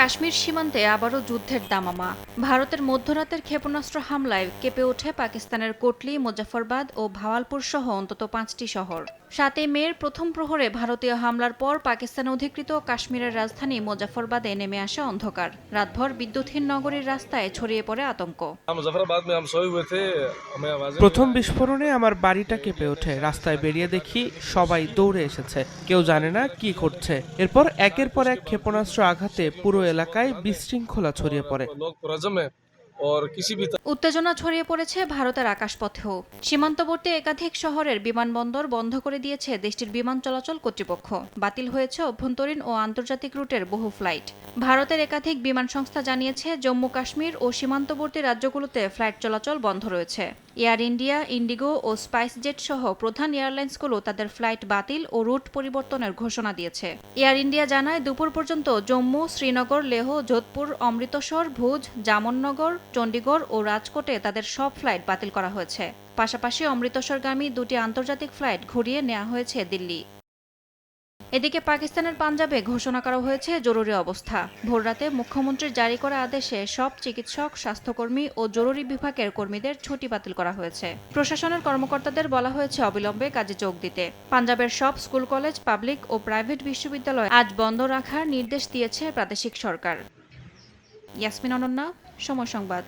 কাশ্মীর সীমান্তে আবারও যুদ্ধের দামামা। ভারতের মধ্যরাতের ক্ষেপণাস্ত্র হামলায় কেঁপে ওঠে পাকিস্তানের কোটলি মুজাফরবাদ ও ভাওয়ালপুর সহ অন্তত পাঁচটি শহর। সাতই মের প্রথম প্রহরে ভারতীয় হামলার পর পাকিস্তান অধিকৃত কাশ্মীরের রাজধানী মুজাফরবাদে নেমে আসে অন্ধকার। রাতভর বিদ্যুৎহীন নগরীর রাস্তায় ছড়িয়ে পড়ে আতঙ্ক। প্রথম বিস্ফোরণে আমার বাড়িটা কেঁপে ওঠে। রাস্তায় বেরিয়ে দেখি সবাই দৌড়ে এসেছে। কেউ জানে না কি করছে এরপর একের পর এক ক্ষেপণাস্ত্র আঘাতে পুরো এলাকায় বিশৃঙ্খলা ছড়িয়ে পড়ে। উত্তেজনা ছড়িয়ে পড়েছে ভারতের আকাশপথেও। সীমান্তবর্তী একাধিক শহরের বিমানবন্দর বন্ধ করে দিয়েছে দেশটির বিমান চলাচল কর্তৃপক্ষ। বাতিল হয়েছে অভ্যন্তরীণ ও আন্তর্জাতিক রুটের বহু ফ্লাইট। ভারতের একাধিক বিমান সংস্থা জানিয়েছে, জম্মু কাশ্মীর ও সীমান্তবর্তী রাজ্যগুলোতে ফ্লাইট চলাচল বন্ধ রয়েছে। এয়ার ইন্ডিয়া, ইন্ডিগো ও স্পাইসজেট সহ প্রধান এয়ারলাইন্সগুলো তাদের ফ্লাইট বাতিল ও রুট পরিবর্তনের ঘোষণা দিয়েছে। এয়ার ইন্ডিয়া জানায়, দুপুর পর্যন্ত জম্মু, শ্রীনগর, লেহ, যোধপুর, অমৃতসর, ভুজ জামননগর চণ্ডীগড় ও রাজকোটে তাদের সব ফ্লাইট বাতিল করা হয়েছে। পাশাপাশি অমৃতসরগামী দুটি আন্তর্জাতিক ফ্লাইট ঘুরিয়ে নেওয়া হয়েছে দিল্লি। এদিকে পাকিস্তানের পাঞ্জাবে ঘোষণা করা হয়েছে জরুরি অবস্থা। ভোররাতে মুখ্যমন্ত্রীর জারি করা আদেশে সব চিকিৎসক, স্বাস্থ্যকর্মী ও জরুরি বিভাগের কর্মীদের ছুটি বাতিল করা হয়েছে। প্রশাসনের কর্মকর্তাদের বলা হয়েছে অবিলম্বে কাজে যোগ দিতে। পাঞ্জাবের সব স্কুল, কলেজ, পাবলিক ও প্রাইভেট বিশ্ববিদ্যালয় আজ বন্ধ রাখার নির্দেশ দিয়েছে প্রাদেশিক সরকার। ইয়াসমিন অনন্যা সময় সংবাদ।